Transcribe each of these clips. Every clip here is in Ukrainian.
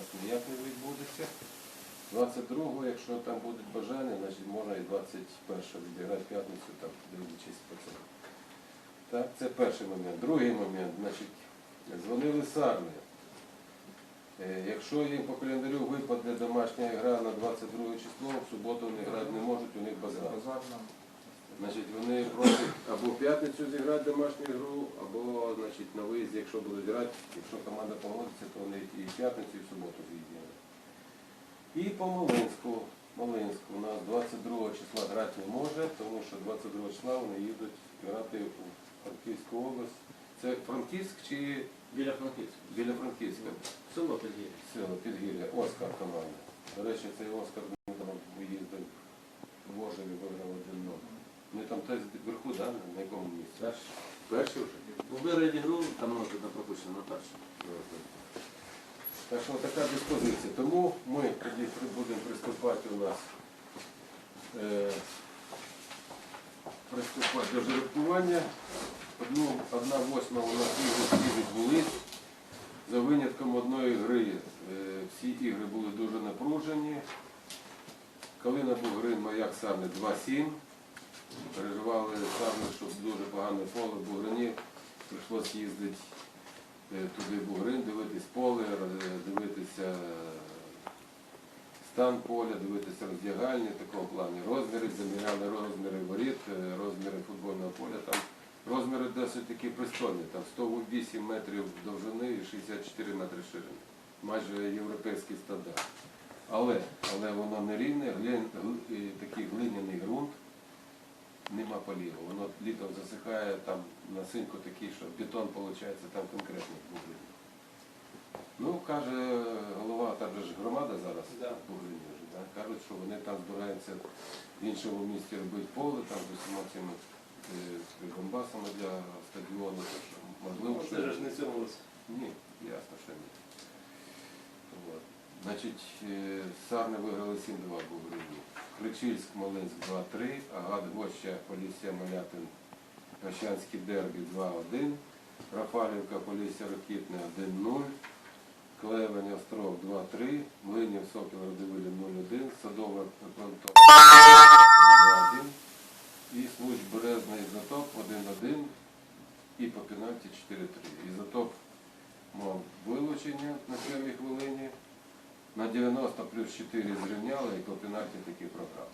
нас ніяк не відбудеться. 22-го, якщо там будуть бажання, значить можна і 21-го відіграти п'ятницю, там, дивлячись по цьому. Так, це перший момент. Другий момент, значить, дзвонили армії. Е, Якщо їм по календарю випаде домашня гра на 22 число, в суботу вони грати не можуть, у них базар. Значить, вони просять або в п'ятницю зіграти домашню гру, або значить, на виїзді, якщо будуть грати, якщо команда погодиться, то вони і в п'ятницю, і в суботу з'їздять. І по Малинську. Малинську у нас 22 числа грати не може, тому що 22 числа вони їдуть грати у Франківську область. Це Франківськ чи Біля Франківська. біля Франківська? Село Підгір'я. Сила Підгір'я, Оскар команда. До речі, цей Оскар там виїздив в Ожеві, виграв один ноль. Там вверху, да? на якому місці? Перший. Вже? Ну, виграють гру, там воно туди пропущено на перший. Так що така диспозиція. Тому ми тоді будемо приступати у нас е, приступати до жеребкування. Одну, одна восьма у нас ігри відбулись. За винятком одної гри е, всі ігри були дуже напружені. Коли набув гри маяк саме 2-7. Переживали саме, що дуже погане поле Бугрині. Прийшлося їздити е, туди Бугрин, дивитись поле, дивитися е, стан поля, дивитися роздягальні в такому плані. Розміри, заміряли розміри воріт, е, розміри футбольного поля. Там розміри досить такі пристойні, там 108 метрів довжини і 64 метри ширини. Майже європейський стандарт. Але, але воно не рівне, глин, гл- е, такий глиняний ґрунт, нема поліву. Воно літом засихає, там насинько такий, що бетон виходить там конкретний бугрин. Ну, каже голова, же ж громада зараз Да. в Бугрині вже, да? кажуть, що вони там збираються в іншому місті робити поле, там з усіма цими е, бомбасами для стадіону. що, Можливо, Ну, що... Це ж не цьому. Ні, ясно, що ні. От. Значить, е, Сарни виграли 7-2 в Україні. Кричильськ, Малинськ 2-3, Агат, Гоща, Полісся, Малятин, Пащанський дербі 2-1, Рафалівка, Полісся, Рокітне 1-0, Клевень, Остров 2-3, Млинів, Сокіл, Радивилів 0-1, Садова, Плантон 2-1 і Случ Березна Ізотоп 1-1 і по пенальті 4-3. Ізотоп мав вилучення на сьомій хвилині. На 90 плюс 4 зрівняли і по пенальті таки програли.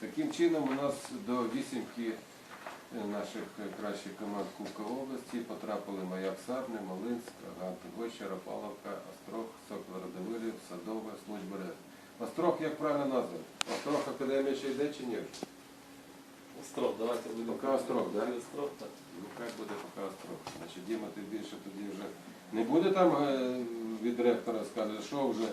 Таким чином у нас до вісімки е, наших е, кращих команд Кубка області потрапили Маяк Сарни, Малинськ, Агат, Гоща, Рапаловка, Острог, Сокол Радивилів, Садове, Случ Берез. Острог, як правильно назвати? Острог Академія ще йде чи ні? Остров, давайте будемо. Поки Остров, да? Остров, так. Ну, хай буде поки остров. Значить, Діма, ти більше тоді вже не буде там е, від ректора сказати, що вже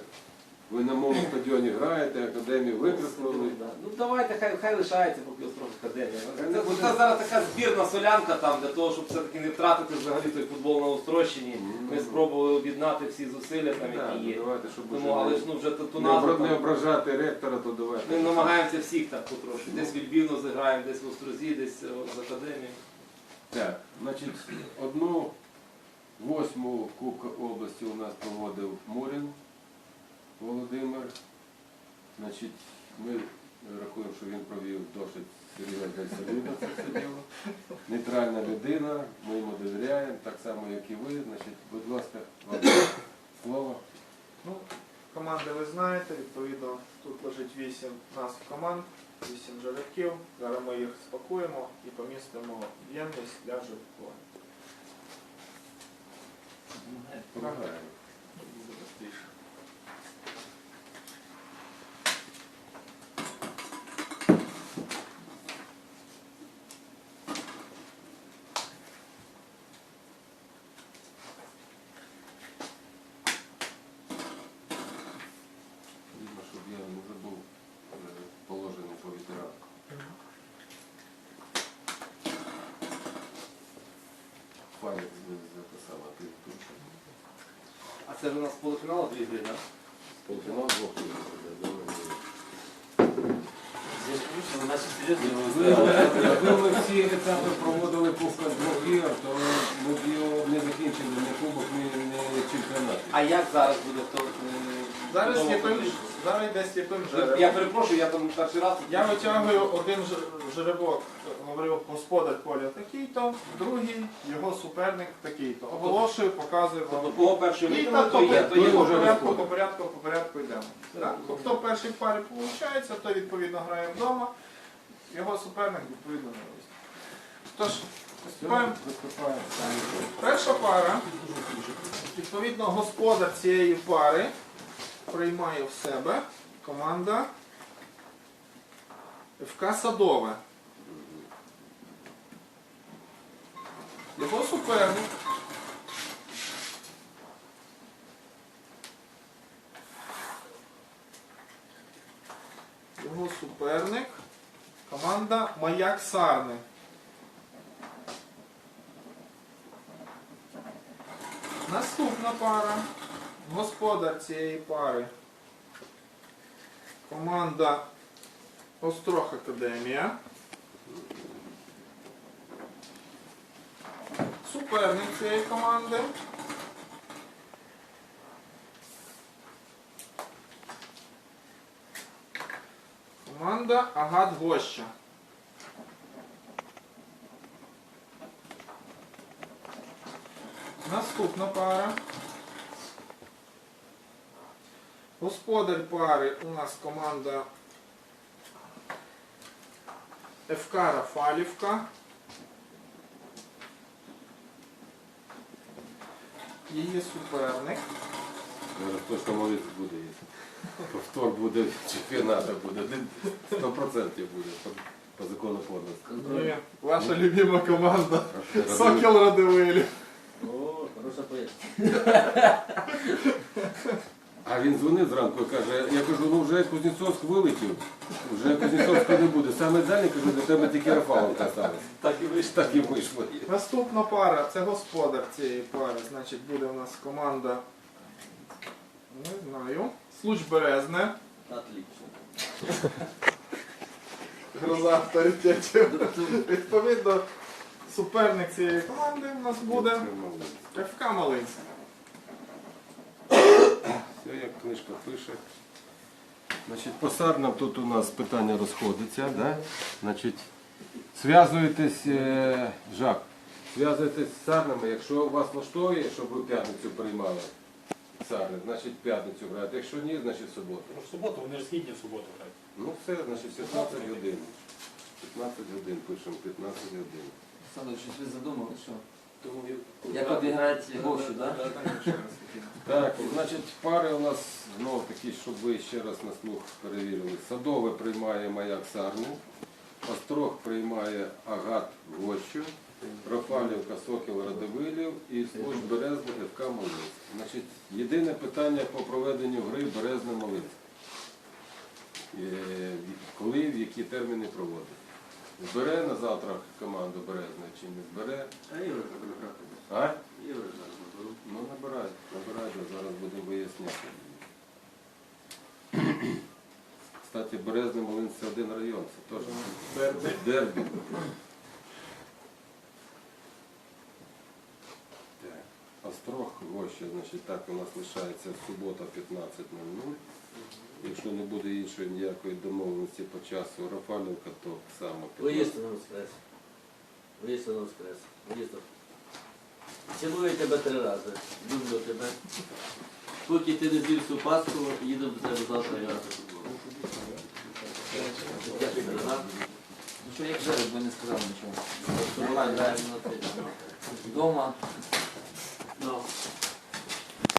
ви на моєму стадіоні граєте, академію викреслили. Ну давайте, хай, хай лишається поки Остров Академія. Це, не це зараз така збірна солянка там, для того, щоб все-таки не втратити взагалі той футбол на Острощині. Ми Ну. спробували об'єднати всі зусилля, там, які ну, є. давайте, щоб Тому, уже але ж ну вже ту, ту не, назву. обра- не ображати ректора, то давайте. Ми намагаємося всіх так потрошки. Десь в Львівно зіграємо, десь в Острозі, десь о, з академії. Так, значить, одну восьму Кубка області у нас проводив Мурін Володимир. Значить, ми рахуємо, що він провів досить серйозно і солідно це все діло. Нейтральна людина, ми йому довіряємо, так само, як і ви. Значить, будь ласка, вам слово. Ну, команди ви знаєте, відповідно, тут лежить 8 назв команд, 8 жеребків. Зараз ми їх спакуємо і помістимо в ємність для жеребкування. Помагаємо. Буде простіше. Видно, щоб я не забув е, положення по ветеранам. Пам'ять записала, ти. А це ж у нас полуфінал дві гри, так? Полуфінал двох Якби ми всі етапи проводили по двох ігор, то ми б його не закінчили ні кубок, ні, ні чемпіонат. А як зараз буде хто? е, Зараз відомо, сліпим, зараз йде сліпим Я перепрошую, я там перший раз. Я витягую один ж- жеребок, говорив господар поля такий-то, другий його суперник такий-то. Оголошую, показую Тобто вам. кого перший І витягнув, так то по, є, то є по вже порядку, по порядку, по порядку йдемо. Так. Хто перший в парі виходить, той відповідно грає вдома, його суперник відповідно на виїзді. Тож. Виступаємо. Перша пара, відповідно, господар цієї пари приймає в себе команда ФК Садове. Його суперник. Його суперник. Команда Маяк Сарни. Наступна пара. Господар цієї пари. Команда Острог Академія. Суперник цієї команди. Команда Агат Гоща. Наступна пара. Господар пари у нас команда ФК Рафалівка. Її суперник. Точно молитва буде. Повтор буде, чемпіоната буде. Сто процентів буде по, закону подлості. Ні, ваша любима команда. Сокіл Радивилі. О, хороша поїздка. А він дзвонив зранку і каже, я кажу, ну вже Кузнєцовськ вилетів, вже Кузнєцовська не буде. Саме далі, кажу, для тебе тільки Рафаловка сталося. Так і вийшло. Так і вийшло. Наступна пара, це господар цієї пари. Значить, буде у нас команда. Не знаю. Случ Березне. Отлично. Гроза авторитетів. Відповідно, суперник цієї команди у нас буде ФК Малинськ. Все, як книжка пише. Значить, по сарнам тут у нас питання розходиться. Да? Значить, зв'язуєтесь, е, Жак, зв'язуєтесь з сарнами, якщо вас влаштовує, щоб ви п'ятницю приймали сарни, значить п'ятницю граєте. Якщо ні, значить в суботу. Ну, в суботу, вони ж згідні в суботу грають. Ну все, значить 15 годин. 15 годин пишемо, 15 годин. Олександр, щось ви задумали, що? Тому Як обіграють гощу, так? Так, значить, пари у нас знову такі, щоб ви ще раз на слух перевірили. Садове приймає маяк Сарну, Острог приймає Агат Гощу, Рафалівка Сокіл Радивилів і Березне ФК Малинськ. Значить, єдине питання по проведенню гри Березне Малинськ. Е, Коли, в які терміни проводить? Збере на завтра команду Березне чи не збере? А Ігор. А? Ігор зараз наберу. Ну, набирай, набирай, зараз будемо виясняти. Кстати, Березний Волин це один район, це теж дербі. Так. Острог Гоща, значить, так у нас лишається субота 15.00. Якщо не буде іншої ніякої домовленості по часу Рафалівка, то само 15. Виїзд на воскрес. Виїзд на воскрес. Виїзд. Цілую тебе три рази. Люблю тебе. Поки ти не з'їв всю паску, їду до тебе завтра в футбол. Ну що, як жереб, ви не сказали нічого. Давай, граємо